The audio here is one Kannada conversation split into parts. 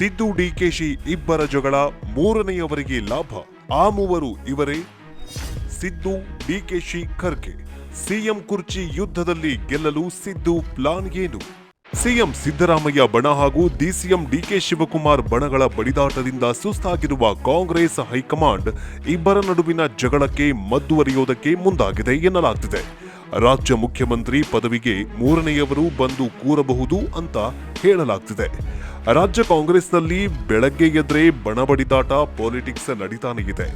ಸಿದ್ದು ಡಿಕೆಶಿ ಇಬ್ಬರ ಜಗಳ ಮೂರನೆಯವರಿಗೆ ಲಾಭ. ಆ ಮೂವರು ಇವರೇ ಸಿದ್ದು ಡಿಕೆಶಿ ಖರ್ಗೆ. ಸಿಎಂ ಕುರ್ಚಿ ಯುದ್ಧದಲ್ಲಿ ಗೆಲ್ಲಲು ಸಿದ್ದು ಪ್ಲಾನ್ ಏನು? ಸಿಎಂ ಸಿದ್ದರಾಮಯ್ಯ ಬಣ ಹಾಗೂ ಡಿಸಿಎಂ ಡಿಕೆ ಶಿವಕುಮಾರ್ ಬಣಗಳ ಬಡಿದಾಟದಿಂದ ಸುಸ್ತಾಗಿರುವ ಕಾಂಗ್ರೆಸ್ ಹೈಕಮಾಂಡ್ ಇಬ್ಬರ ನಡುವಿನ ಜಗಳಕ್ಕೆ ಮದ್ದುವರಿಯೋದಕ್ಕೆ ಮುಂದಾಗಿದೆ ಎನ್ನಲಾಗ್ತಿದೆ. ರಾಜ್ಯ ಮುಖ್ಯಮಂತ್ರಿ ಪದವಿಗೆ ಮೂರನೆಯವರು ಬಂದು ಕೂರಬಹುದು ಅಂತ ಹೇಳಲಾಗ್ತಿದೆ. ರಾಜ್ಯ ಕಾಂಗ್ರೆಸ್ನಲ್ಲಿ ಬೆಳಗ್ಗೆ ಎದ್ರೆ ಬಣಬಡಿದಾಟ ಪಾಲಿಟಿಕ್ಸ್ ನಡೀತಾನೆ ಇದೆ.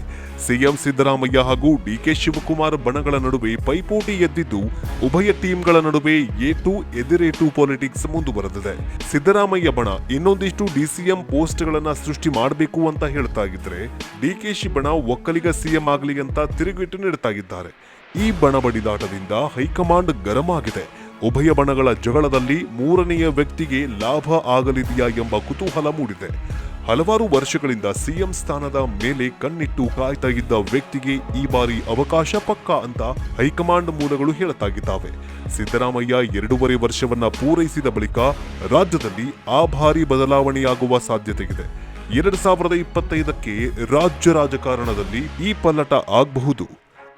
ಸಿಎಂ ಸಿದ್ದರಾಮಯ್ಯ ಹಾಗೂ ಡಿಕೆ ಶಿವಕುಮಾರ್ ಬಣಗಳ ನಡುವೆ ಪೈಪೋಟಿ ಎದ್ದಿದ್ದು, ಉಭಯ ಟೀಮ್ಗಳ ನಡುವೆ ಏಟು ಎದಿರೇಟು ಪಾಲಿಟಿಕ್ಸ್ ಮುಂದುವರೆದಿದೆ. ಸಿದ್ದರಾಮಯ್ಯ ಬಣ ಇನ್ನೊಂದಿಷ್ಟು ಡಿಸಿಎಂ ಪೋಸ್ಟ್ಗಳನ್ನ ಸೃಷ್ಟಿ ಮಾಡಬೇಕು ಅಂತ ಹೇಳ್ತಾ ಇದ್ರೆ, ಡಿಕೆಶಿ ಬಣ ಒಕ್ಕಲಿಗ ಸಿಎಂ ಆಗಲಿ ಅಂತ ತಿರುಗಿಟ್ಟು ನೀಡ್ತಾ ಈ ಬಣ ಬಡಿದಾಟದಿಂದ ಹೈಕಮಾಂಡ್ ಗರಂ ಆಗಿದೆ ಉಭಯ ಬಣಗಳ ಜಗಳದಲ್ಲಿ ಮೂರನೆಯ ವ್ಯಕ್ತಿಗೆ ಲಾಭ ಆಗಲಿದೆಯಾ ಎಂಬ ಕುತೂಹಲ ಮೂಡಿದೆ. ಹಲವಾರು ವರ್ಷಗಳಿಂದ ಸಿಎಂ ಸ್ಥಾನದ ಮೇಲೆ ಕಣ್ಣಿಟ್ಟು ಕಾಯ್ತಾ ಇದ್ದ ವ್ಯಕ್ತಿಗೆ ಈ ಬಾರಿ ಅವಕಾಶ ಪಕ್ಕ ಅಂತ ಹೈಕಮಾಂಡ್ ಮೂಲಗಳು ಹೇಳತಾಗಿದ್ದಾವೆ ಸಿದ್ದರಾಮಯ್ಯ ಎರಡೂವರೆ ವರ್ಷವನ್ನ ಪೂರೈಸಿದ ಬಳಿಕ ರಾಜ್ಯದಲ್ಲಿ ಆ ಭಾರಿ ಬದಲಾವಣೆಯಾಗುವ ಸಾಧ್ಯತೆ ಇದೆ ಎರಡ್ ಸಾವಿರದ ಇಪ್ಪತ್ತೈದಕ್ಕೆ ರಾಜ್ಯ ರಾಜಕಾರಣದಲ್ಲಿ ಈ ಪಲ್ಲಟ ಆಗಬಹುದು.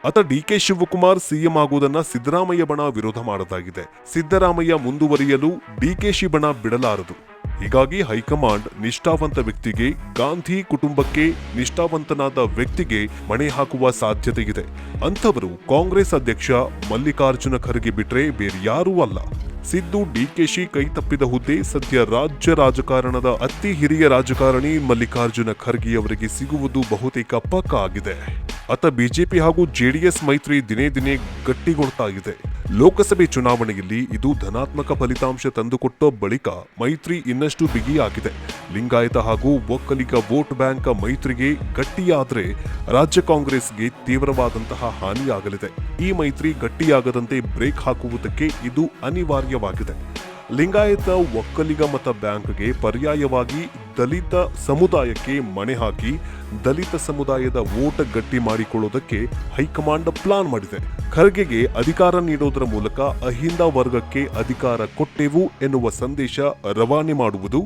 ಅತ ಡಿಕೆ ಶಿವಕುಮಾರ್ ಸಿಎಂ ಆಗುವುದನ್ನ ಸಿದ್ದರಾಮಯ್ಯ ಬಣ ವಿರೋಧ ಮಾಡದಾಗಿದೆ. ಸಿದ್ದರಾಮಯ್ಯ ಮುಂದುವರಿಯಲು ಡಿಕೆಶಿ ಬಣ ಬಿಡಲಾರದು. ಹೀಗಾಗಿ ಹೈಕಮಾಂಡ್ ನಿಷ್ಠಾವಂತ ವ್ಯಕ್ತಿಗೆ, ಗಾಂಧಿ ಕುಟುಂಬಕ್ಕೆ ನಿಷ್ಠಾವಂತನಾದ ವ್ಯಕ್ತಿಗೆ ಮಣೆ ಹಾಕುವ ಸಾಧ್ಯತೆ ಇದೆ ಅಂಥವರು ಕಾಂಗ್ರೆಸ್ ಅಧ್ಯಕ್ಷ ಮಲ್ಲಿಕಾರ್ಜುನ ಖರ್ಗೆ ಬಿಟ್ರೆ ಬೇರೆ ಯಾರೂ ಅಲ್ಲ. ಸಿದ್ದು ಡಿಕೆಶಿ ಕೈ ತಪ್ಪಿದ ಹುದ್ದೆ ಸದ್ಯ ರಾಜ್ಯ ರಾಜಕಾರಣದ ಅತಿ ಹಿರಿಯ ರಾಜಕಾರಣಿ ಮಲ್ಲಿಕಾರ್ಜುನ ಖರ್ಗೆಯವರಿಗೆ ಸಿಗುವುದು ಬಹುತೇಕ ಪಕ್ಕ ಆಗಿದೆ ಅತ ಬಿಜೆಪಿ ಹಾಗೂ ಜೆಡಿಎಸ್ ಮೈತ್ರಿ ದಿನೇ ದಿನೇ ಗಟ್ಟಿಗೊಳ್ತಾ ಇದೆ ಲೋಕಸಭೆ ಚುನಾವಣೆಯಲ್ಲಿ ಇದು ಧನಾತ್ಮಕ ಫಲಿತಾಂಶ ತಂದುಕೊಟ್ಟ ಬಳಿಕ ಮೈತ್ರಿ ಇನ್ನಷ್ಟು ಬಿಗಿಯಾಗಿದೆ. ಲಿಂಗಾಯತ ಹಾಗೂ ಒಕ್ಕಲಿಗ ವೋಟ್ ಬ್ಯಾಂಕ್ ಮೈತ್ರಿಗೆ ಗಟ್ಟಿಯಾದ್ರೆ ರಾಜ್ಯ ಕಾಂಗ್ರೆಸ್ಗೆ ತೀವ್ರವಾದಂತಹ ಹಾನಿಯಾಗಲಿದೆ. ಈ ಮೈತ್ರಿ ಗಟ್ಟಿಯಾಗದಂತೆ ಬ್ರೇಕ್ ಹಾಕುವುದಕ್ಕೆ ಇದು ಅನಿವಾರ್ಯವಾಗಿದೆ. ಲಿಂಗಾಯತ, ಒಕ್ಕಲಿಗ ಮತ ಬ್ಯಾಂಕ್ಗೆ ಪರ್ಯಾಯವಾಗಿ ದಲಿತ ಸಮುದಾಯಕ್ಕೆ ಮಣೆ ಹಾಕಿ ದಲಿತ ಸಮುದಾಯದ ಓಟ ಗಟ್ಟಿ ಮಾಡಿಕೊಳ್ಳೋದಕ್ಕೆ ಹೈಕಮಾಂಡ್ ಪ್ಲಾನ್ ಮಾಡಿದೆ. ಖರ್ಗೆಗೆ ಅಧಿಕಾರ ನೀಡೋದರ ಮೂಲಕ ಅಹಿಂದ ವರ್ಗಕ್ಕೆ ಅಧಿಕಾರ ಕೊಟ್ಟೆವು ಎನ್ನುವ ಸಂದೇಶ ರವಾನೆ ಮಾಡುವುದು,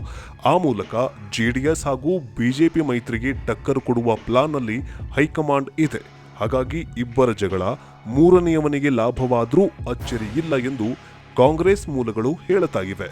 ಆ ಮೂಲಕ ಜೆಡಿಎಸ್ ಹಾಗೂ ಬಿಜೆಪಿ ಮೈತ್ರಿಗೆ ಟಕ್ಕರ್ ಕೊಡುವ ಪ್ಲಾನ್ನಲ್ಲಿ ಹೈಕಮಾಂಡ್ ಇದೆ. ಹಾಗಾಗಿ ಇಬ್ಬರ ಜಗಳ, ಮೂರನೆಯವನಿಗೆ ಲಾಭವಾದರೂ ಅಚ್ಚರಿ ಇಲ್ಲ ಎಂದು ಕಾಂಗ್ರೆಸ್ ಮೂಲಗಳು ಹೇಳುತ್ತಾ ಇವೆ